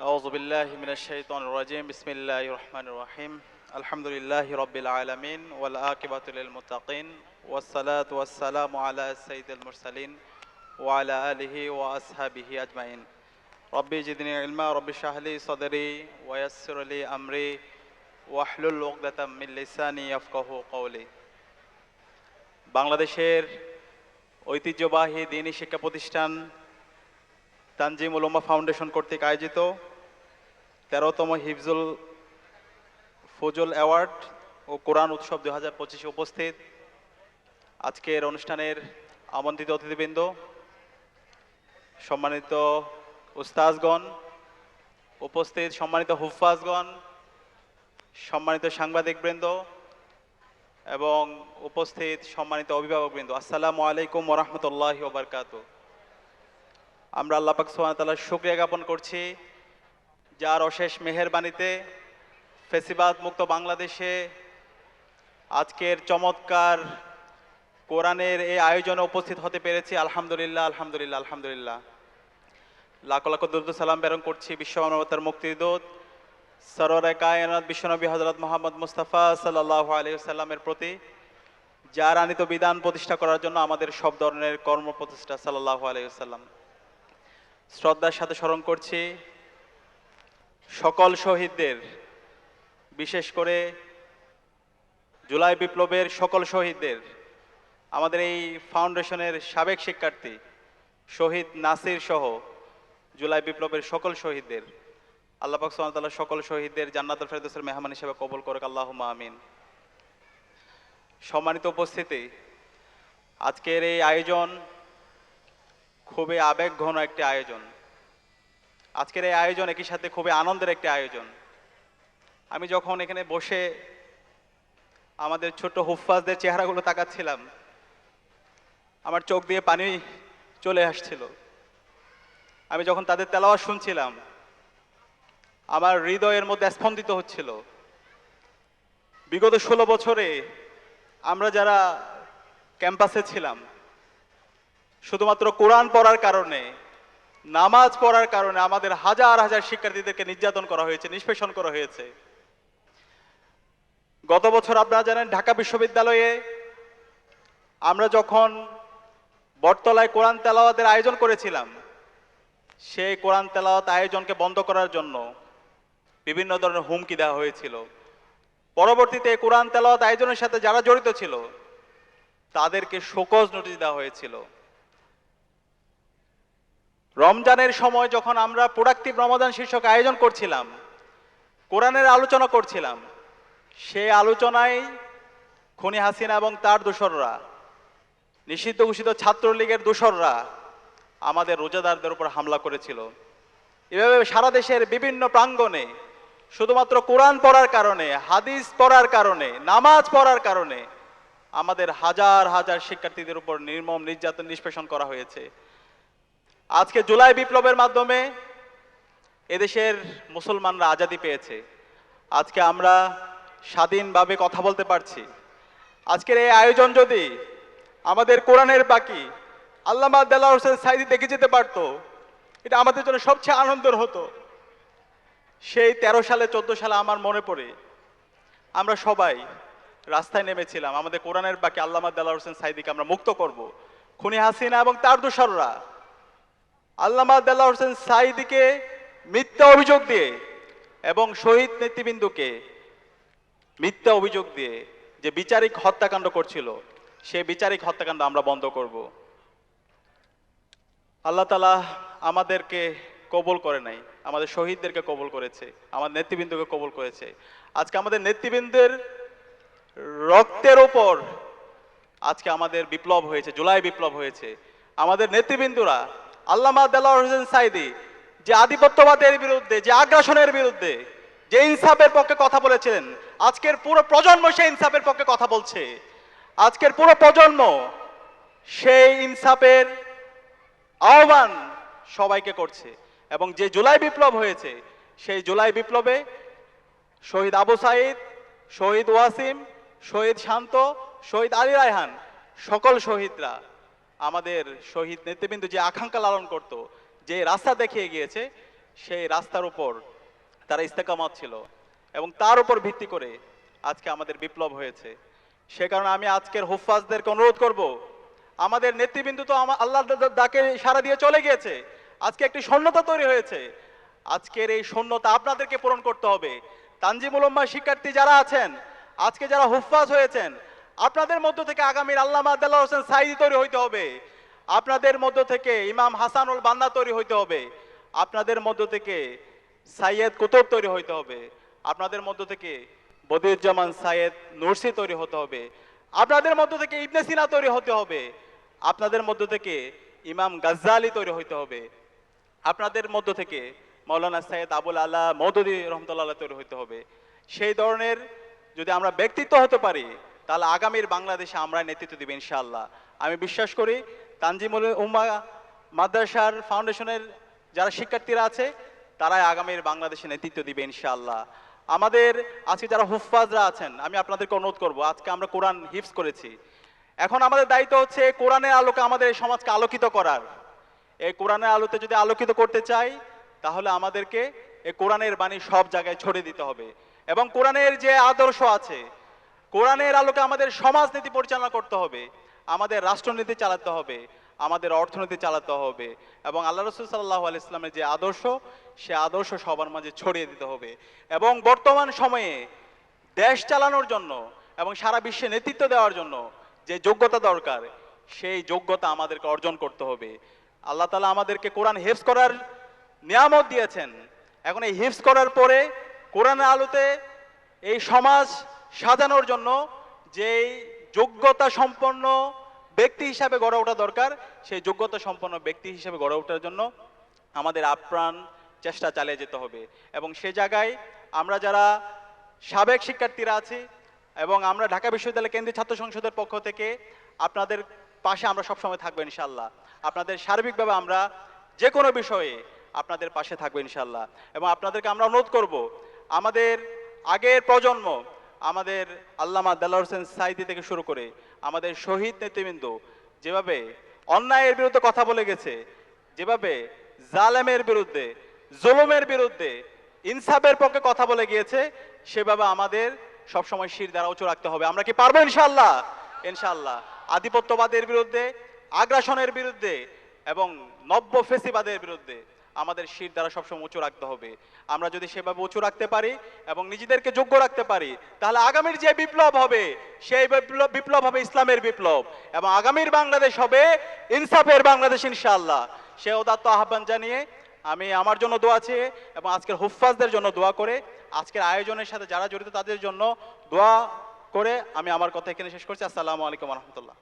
أعوذ بالله من الشيطان الرجيم بسم الله الرحمن الرحيم الحمد لله رب العالمين والعاقبة للمتقين والصلاة والسلام على سيد المرسلين وعلى آله وأصحابه أجمعين ربي زدني علما ربي اشرح لي صدري ويسر لي أمري واحلل عقدة من لساني يفقه قولي বাংলাদেশের ঐতিহ্যবাহী দিনী শিক্ষা প্রতিষ্ঠান তানজিম উলমা ফাউন্ডেশন কর্তৃক আয়োজিত তেরোতম হিফজুল ফজল অ্যাওয়ার্ড ও কোরআন উৎসব দুই হাজার পঁচিশে উপস্থিত। আজকের অনুষ্ঠানের আমন্ত্রিত অতিথিবৃন্দ, সম্মানিত উস্তাজগণ উপস্থিত সম্মানিত হুফাজগণ সম্মানিত সাংবাদিকবৃন্দ এবং উপস্থিত সম্মানিত অভিভাবকবৃন্দ, আসসালামু আলাইকুম ওরহমতুল্লাহ ওবরকাত আমরা আল্লাহ পাক ওয়া তাআলার জ্ঞাপন করছি। যার অশেষ মেহেরবানিতে ফেসিবাদ মুক্ত বাংলাদেশে আজকের চমৎকার কোরআনের এই আয়োজনে উপস্থিত হতে পেরেছি। আলহামদুলিল্লাহ আলহামদুলিল্লাহ আলহামদুলিল্লাহ। লাখ লাখ দুরুদ সালাম প্রেরণ করছি বিশ্ব মানবতার মুক্তিদূত সরোরে কায়নাত বিশ্বনবী হজরত মোহাম্মদ মুস্তাফা সাল্লাহ আলহিসাল্লামের প্রতি, যার আনিত বিধান প্রতিষ্ঠা করার জন্য আমাদের সব ধরনের কর্ম প্রতিষ্ঠা সাল্লাহ আলহিসাল্লাম শ্রদ্ধার সাথে স্মরণ করছি, সকল শহীদদের, বিশেষ করে জুলাই বিপ্লবের সকল শহীদদের, আমাদের এই ফাউন্ডেশনের সাবেক শিক্ষার্থী শহীদ নাসির সহ জুলাই বিপ্লবের সকল শহীদদের, আল্লাহ পাক সকল শহীদদের জান্নাতুল ফেরদৌসের মেহমান হিসেবে কবুল করুক, আল্লাহুম্মা আমিন। সম্মানিত উপস্থিতি, আজকের এই আয়োজন খুবই আবেগ ঘন একটি আয়োজন। আজকের এই আয়োজন একই সাথে খুবই আনন্দের একটি আয়োজন। আমি যখন এখানে বসে আমাদের ছোট হুফাজদের চেহারাগুলো তাকাচ্ছিলাম, আমার চোখ দিয়ে পানি চলে আসছিল। আমি যখন তাদের তেলাওয়াত শুনছিলাম, আমার হৃদয়ের মধ্যে স্পন্দিত হচ্ছিল। বিগত ষোলো বছরে আমরা যারা ক্যাম্পাসে ছিলাম শুধুমাত্র কোরআন পড়ার কারণে, নামাজ পড়ার কারণে আমাদের হাজার হাজার শিক্ষার্থীদেরকে নির্যাতন করা হয়েছে, নিষ্পেষণ করা হয়েছে। গত বছর আপনারা জানেন ঢাকা বিশ্ববিদ্যালয়ে আমরা যখন বটতলায় কোরআন তেলাওয়াতের আয়োজন করেছিলাম, সেই কোরআন তেলাওয়াত আয়োজনকে বন্ধ করার জন্য বিভিন্ন ধরনের হুমকি দেওয়া হয়েছিল। পরবর্তীতে কোরআন তেলাওয়াত আয়োজনের সাথে যারা জড়িত ছিল, তাদেরকে শোকজ নোটিশ দেওয়া হয়েছিল। রমজানের সময় যখন আমরা প্রোডাক্টিভ রমাদান শীর্ষক আয়োজন করছিলাম, কোরআনের আলোচনা করছিলাম, সে আলোচনায় খনি হাসিনা এবং তার দোসররা, নিষিদ্ধ ঘোষিত ছাত্রলীগের দোসররা আমাদের রোজাদারদের উপর হামলা করেছিল। এভাবে সারা দেশের বিভিন্ন প্রাঙ্গণে, শুধুমাত্র কোরআন পড়ার কারণে, হাদিস পড়ার কারণে, নামাজ পড়ার কারণে আমাদের হাজার হাজার শিক্ষার্থীদের উপর নির্মম নির্যাতন নিষ্পেষণ করা হয়েছে। আজকে জুলাই বিপ্লবের মাধ্যমে এদেশের মুসলমানরা আজাদি পেয়েছে। আজকে আমরা স্বাধীনভাবে কথা বলতে পারছি। আজকের এই আয়োজন যদি আমাদের কোরআনের বাকি আল্লামা দেলা হোসেন সাইদি দেখে যেতে পারতো, এটা আমাদের জন্য সবচেয়ে আনন্দের হতো। সেই তেরো সালে, চোদ্দ সালে আমার মনে পড়ে, আমরা সবাই রাস্তায় নেমেছিলাম। আমাদের কোরআনের বাকি আল্লামা দেলা হোসেন সাইদিকে আমরা মুক্ত করব। খুনি হাসিনা এবং তার দোসররা আল্লামা দেলা হোসেন সাইদিকে মিথ্যা অভিযোগ দিয়ে এবং শহীদ নেতৃবৃন্দকে মিথ্যা অভিযোগ দিয়ে যে বিচারিক হত্যাকাণ্ড করছিল, সেই বিচারিক হত্যাকাণ্ড আমরা বন্ধ করব। আল্লাহ তালা আমাদেরকে কবুল করে নাই, আমাদের শহীদদেরকে কবল করেছে, আমাদের নেতৃবৃন্দকে কবল করেছে। আজকে আমাদের নেতৃবৃন্দের রক্তের ওপর আজকে আমাদের বিপ্লব হয়েছে, জুলাই বিপ্লব হয়েছে। আমাদের নেতৃবৃন্দরা আল্লামা দেলাওয়ার হোসেন সাইদি যে আধিপত্যবাদের বিরুদ্ধে, যে আগ্রাসনের বিরুদ্ধে, যে ইনসাফের পক্ষে কথা বলেছেন আজকের পুরো প্রজন্ম সেই ইনসাফের পক্ষে কথা বলছে। আজকের পুরো প্রজন্ম সেই ইনসাফের আহ্বান সবাইকে করছে। এবং যে জুলাই বিপ্লব হয়েছে, সেই জুলাই বিপ্লবে শহীদ আবু সাইদ, শহীদ ওয়াসিম, শহীদ শান্ত, শহীদ আলী রায়হান, সকল শহীদরা আমাদের শহীদ নেতৃবৃন্দ যে আকাঙ্ক্ষা লালন করত, যে রাস্তা দেখিয়ে গিয়েছে, সেই রাস্তার উপর তারা ইস্তেকামত ছিল এবং তার উপর ভিত্তি করে আজকে আমাদের বিপ্লব হয়েছে। সে কারণে আমি আজকের হুফাজদেরকে অনুরোধ করব, আমাদের নেতৃবৃন্দ তো আমার আল্লাহ ডাকে সারা দিয়ে চলে গিয়েছে, আজকে একটি শূন্যতা তৈরি হয়েছে। আজকের এই শূন্যতা আপনাদেরকে পূরণ করতে হবে। তানজিমুলম্মা শিক্ষার্থী যারা আছেন, আজকে যারা হুফাজ হয়েছেন আপনাদের মধ্য থেকে আগামীর আল্লামা আদাল্লাহ হোসেন সাইদি তৈরি হইতে হবে। আপনাদের মধ্য থেকে ইমাম হাসানুল বান্না তৈরি হইতে হবে। আপনাদের মধ্য থেকে সাইয়েদ কুতুব তৈরি হইতে হবে। আপনাদের মধ্য থেকে বদিউজ্জামান সাইয়েদ নুরসি তৈরি হতে হবে। আপনাদের মধ্য থেকে ইবনে সিনা তৈরি হতে হবে। আপনাদের মধ্য থেকে ইমাম গাজ্জালি তৈরি হইতে হবে। আপনাদের মধ্য থেকে মৌলানা সাইয়েদ আবুল আল্লাহ মৌদুদি রহমতুল্লাহ তৈরি হইতে হবে। সেই ধরনের যদি আমরা ব্যক্তিত্ব হতে পারি তাহলে আগামীর বাংলাদেশে আমরা নেতৃত্ব দিব ইনশাআল্লাহ। আমি বিশ্বাস করি তানজিমুল উম্মা মাদ্রাসার ফাউন্ডেশনের যারা শিক্ষার্থীরা আছে, তারাই আগামীর বাংলাদেশে নেতৃত্ব দিবে ইনশাআল্লাহ। আমাদের আজকে যারা হুফাজরা আছেন, আমি আপনাদেরকে অনুরোধ করব, আজকে আমরা কোরআন হিফজ করেছি। এখন আমাদের দায়িত্ব হচ্ছে কোরআনের আলোকে আমাদের এই সমাজকে আলোকিত করার। এই কোরআনের আলোতে যদি আলোকিত করতে চাই, তাহলে আমাদেরকে এই কোরআনের বাণী সব জায়গায় ছড়িয়ে দিতে হবে। এবং কোরআনের যে আদর্শ আছে কোরআনের আলোকে আমাদের সমাজনীতি পরিচালনা করতে হবে, আমাদের রাষ্ট্রনীতি চালাতে হবে, আমাদের অর্থনীতি চালাতে হবে এবং আল্লাহ রসুল সাল্লাহ ইসলামের যে আদর্শ, সে আদর্শ সবার মাঝে ছড়িয়ে দিতে হবে এবং বর্তমান সময়ে দেশ চালানোর জন্য এবং সারা বিশ্বে নেতৃত্ব দেওয়ার জন্য যে যোগ্যতা দরকার, সেই যোগ্যতা আমাদেরকে অর্জন করতে হবে। আল্লাহ তালা আমাদেরকে কোরআন হেফজ করার নিয়ামত দিয়েছেন। এখন এই হিফজ করার পরে কোরআনের আলোতে এই সমাজ সাজানোর জন্য যেই যোগ্যতা সম্পন্ন ব্যক্তি হিসাবে গড়ে ওঠা দরকার, সেই যোগ্যতা সম্পন্ন ব্যক্তি হিসাবে গড়ে ওঠার জন্য আমাদের আপ্রাণ চেষ্টা চালিয়ে যেতে হবে। এবং সে জায়গায় আমরা যারা সাবেক শিক্ষার্থীরা আছি এবং আমরা ঢাকা বিশ্ববিদ্যালয় কেন্দ্রীয় ছাত্র সংসদের পক্ষ থেকে আপনাদের পাশে আমরা সবসময় থাকব ইনশাল্লাহ আপনাদের সার্বিকভাবে আমরা যে কোনো বিষয়ে আপনাদের পাশে থাকব ইনশাল্লাহ এবং আপনাদেরকে আমরা অনুরোধ করব, আমাদের আগের প্রজন্ম আমাদের আল্লামা দাল্লা হোসেন সাইদি থেকে শুরু করে আমাদের শহীদ নেতৃবৃন্দ যেভাবে অন্যায়ের বিরুদ্ধে কথা বলে গেছে, যেভাবে জালেমের বিরুদ্ধে, জুলুমের বিরুদ্ধে, ইনসাফের পক্ষে কথা বলে গিয়েছে, সেভাবে আমাদের সবসময় শির দ্বারা উঁচু রাখতে হবে। আমরা কি পারব ইনশাল্লাহ ইনশাল্লাহ আধিপত্যবাদের বিরুদ্ধে, আগ্রাসনের বিরুদ্ধে এবং নব্য ফেসিবাদের বিরুদ্ধে আমাদের শির দ্বারা সবসময় উঁচু রাখতে হবে। আমরা যদি সেভাবে উঁচু রাখতে পারি এবং নিজেদেরকে যোগ্য রাখতে পারি, তাহলে আগামীর যে বিপ্লব হবে, সেই বিপ্লব বিপ্লব হবে ইসলামের বিপ্লব। এবং আগামীর বাংলাদেশ হবে ইনসাফের বাংলাদেশ, ইনশাআল্লাহ। সে উদাত্ত আহ্বান জানিয়ে আমি আমার জন্য দোয়া চেয়ে এবং আজকের হুফাজদের জন্য দোয়া করে, আজকের আয়োজনের সাথে যারা জড়িত তাদের জন্য দোয়া করে আমি আমার কথা এখানে শেষ করছি। আসসালামু আলাইকুম রহমতুল্লাহ।